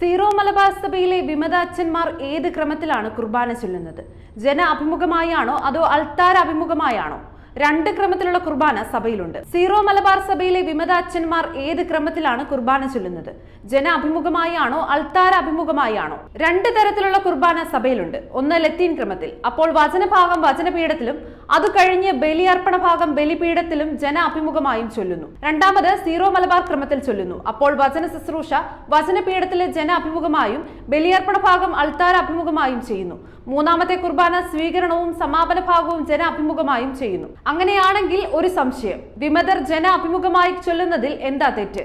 Zero Malabar സഭയിലെ വിമത അച്ഛന്മാർ ഏത് ക്രമത്തിലാണ് കുർബാന ചൊല്ലുന്നത്? ജന അഭിമുഖമായാണോ അതോ അൾത്താര അഭിമുഖമായാണോ? രണ്ട് ക്രമത്തിലുള്ള കുർബാന സഭയിലുണ്ട്. സീറോ മലബാർ സഭയിലെ വിമത അച്ഛന്മാർ ഏത് ക്രമത്തിലാണ് കുർബാന ചൊല്ലുന്നത്? ജന അഭിമുഖമായാണോ അൾത്താര അഭിമുഖമായാണോ? രണ്ട് തരത്തിലുള്ള കുർബാന സഭയിലുണ്ട്. ഒന്ന് ലത്തീൻ ക്രമത്തിൽ. അപ്പോൾ വചനഭാഗം വചനപീഠത്തിലും അത് കഴിഞ്ഞ് ബലിയർപ്പണ ഭാഗം ബലിപീഠത്തിലും ജന അഭിമുഖമായും ചൊല്ലുന്നു. രണ്ടാമത് സീറോ മലബാർ ക്രമത്തിൽ ചൊല്ലുന്നു. അപ്പോൾ വചന ശുശ്രൂഷ വചനപീഠത്തിലെ ജന അഭിമുഖമായും ബലിയർപ്പണ ഭാഗം അൾത്താര അഭിമുഖമായും ചെയ്യുന്നു. മൂന്നാമത്തെ കുർബാന സ്വീകരണവും സമാപന ഭാഗവും ജന അഭിമുഖമായും ചെയ്യുന്നു. അങ്ങനെയാണെങ്കിൽ ഒരു സംശയം. വിമതർ ജന അഭിമുഖമായി ചൊല്ലുന്നതിൽ എന്താ തെറ്റ്?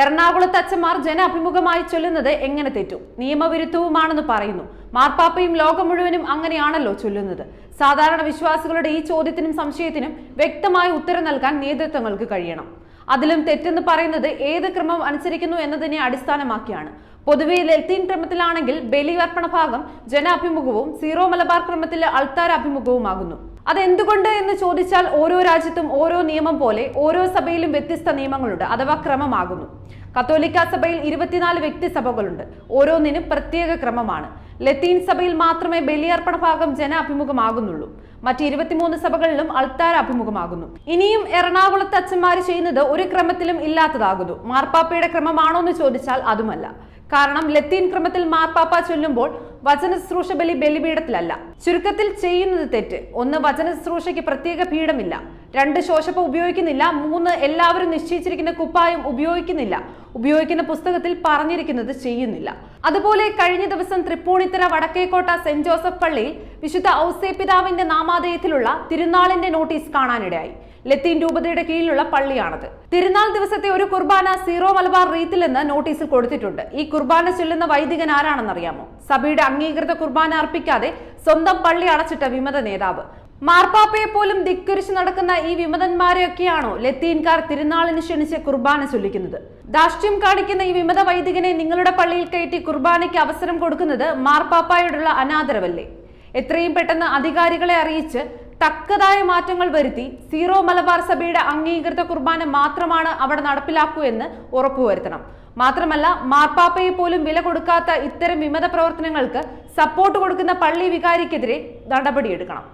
എറണാകുളത്ത് അച്ഛന്മാർ ജനാഭിമുഖമായി ചൊല്ലുന്നത് എങ്ങനെ തെറ്റും? നിയമവിരുദ്ധവുമാണെന്ന് പറയുന്നു. മാർപ്പാപ്പയും ലോകം മുഴുവനും അങ്ങനെയാണല്ലോ ചൊല്ലുന്നത്. സാധാരണ വിശ്വാസികളുടെ ഈ ചോദ്യത്തിനും സംശയത്തിനും വ്യക്തമായ ഉത്തരം നൽകാൻ നേതൃത്വങ്ങൾക്ക് കഴിയണം. അതിലും തെറ്റെന്ന് പറയുന്നത് ഏത് ക്രമം അനുസരിക്കുന്നു എന്നതിനെ അടിസ്ഥാനമാക്കിയാണ്. പൊതുവെ ലത്തീൻ ക്രമത്തിലാണെങ്കിൽ ബലിയർപ്പണ ഭാഗം ജനാഭിമുഖവും സീറോ മലബാർ ക്രമത്തിൽ അൾത്താര അഭിമുഖവുമാകുന്നു അതെന്തുകൊണ്ട് എന്ന് ചോദിച്ചാൽ ഓരോ രാജ്യത്തും ഓരോ നിയമം പോലെ ഓരോ സഭയിലും വ്യത്യസ്ത നിയമങ്ങളുണ്ട്. അഥവാ ക്രമമാകുന്നു. കത്തോലിക്ക സഭയിൽ ഇരുപത്തിനാല് വ്യക്തിസഭകളുണ്ട് ഓരോന്നിനും പ്രത്യേക ക്രമമാണ്. ലത്തീൻ സഭയിൽ മാത്രമേ ബലിയർപ്പണ ഭാഗം ജന അഭിമുഖമാകുന്നുള്ളൂ മറ്റ് ഇരുപത്തിമൂന്ന് സഭകളിലും അൾത്താര അഭിമുഖമാകുന്നു. ഇനിയും എറണാകുളത്ത് അച്ഛന്മാർ ചെയ്യുന്നത് ഒരു ക്രമത്തിലും ഇല്ലാത്തതാകുന്നു. മാർപ്പാപ്പയുടെ ക്രമമാണോ എന്ന് ചോദിച്ചാൽ അതുമല്ല. കാരണം ലത്തീൻ ക്രമത്തിൽ മാർപ്പാപ്പ ചൊല്ലുമ്പോൾ വചന ശുശ്രൂഷ ബലി ബലിപീഠത്തിലല്ല. ചുരുക്കത്തിൽ ചെയ്യുന്നത് തെറ്റ്. ഒന്ന് വചന ശുശ്രൂഷയ്ക്ക് പ്രത്യേക പീഠമില്ല. രണ്ട് ശോശപ്പ ഉപയോഗിക്കുന്നില്ല. മൂന്ന് എല്ലാവരും നിശ്ചയിച്ചിരിക്കുന്ന കുപ്പായം ഉപയോഗിക്കുന്നില്ല. ഉപയോഗിക്കുന്ന പുസ്തകത്തിൽ പറഞ്ഞിരിക്കുന്നത് ചെയ്യുന്നില്ല. അതുപോലെ കഴിഞ്ഞ ദിവസം തൃപ്പൂണിത്തറ വടക്കേക്കോട്ട സെന്റ് ജോസഫ് പള്ളിയിൽ വിശുദ്ധ ഔസേപിതാവിന്റെ നാമാധേയത്തിലുള്ള തിരുനാളിന്റെ നോട്ടീസ് കാണാനിടയായി. ലത്തീൻ രൂപതയുടെ കീഴിലുള്ള പള്ളിയാണത്. തിരുനാൾ ദിവസത്തെ ഒരു കുർബാന സീറോ മലബാർ റീത്തിലെന്ന് നോട്ടീസിൽ കൊടുത്തിട്ടുണ്ട്. ഈ കുർബാന ചൊല്ലുന്ന വൈദികൻ ആരാണെന്നറിയാമോ? സഭയുടെ അംഗീകൃത കുർബാന അർപ്പിക്കാതെ സ്വന്തം പള്ളി അടച്ചിട്ട വിമത നേതാവ്. മാർപ്പാപ്പയെ പോലും ധിക്കരിച്ച് നടക്കുന്ന ഈ വിമതന്മാരെയൊക്കെയാണോ ലത്തീൻകാർ തിരുനാളിന് ക്ഷണിച്ച് കുർബാന ചൊല്ലിക്കുന്നത്? ദാഷ്ട്യം കാണിക്കുന്ന ഈ വിമത വൈദികനെ നിങ്ങളുടെ പള്ളിയിൽ കയറ്റി കുർബാനയ്ക്ക് അവസരം കൊടുക്കുന്നത് മാർപ്പാപ്പായോടുള്ള അനാദരവല്ലേ? എത്രയും പെട്ടെന്ന് അധികാരികളെ അറിയിച്ച് തക്കതായ മാറ്റങ്ങൾ വരുത്തി സീറോ മലബാർ സഭയുടെ അംഗീകൃത കുർബാന മാത്രമാണ് അവിടെ നടപ്പിലാക്കൂ എന്ന് ഉറപ്പുവരുത്തണം. മാത്രമല്ല മാർപ്പാപ്പയെ പോലും വില കൊടുക്കാത്ത ഇത്തരം വിമത പ്രവർത്തനങ്ങൾക്ക് സപ്പോർട്ട് കൊടുക്കുന്ന പള്ളി വികാരിക്കെതിരെ നടപടിയെടുക്കണം.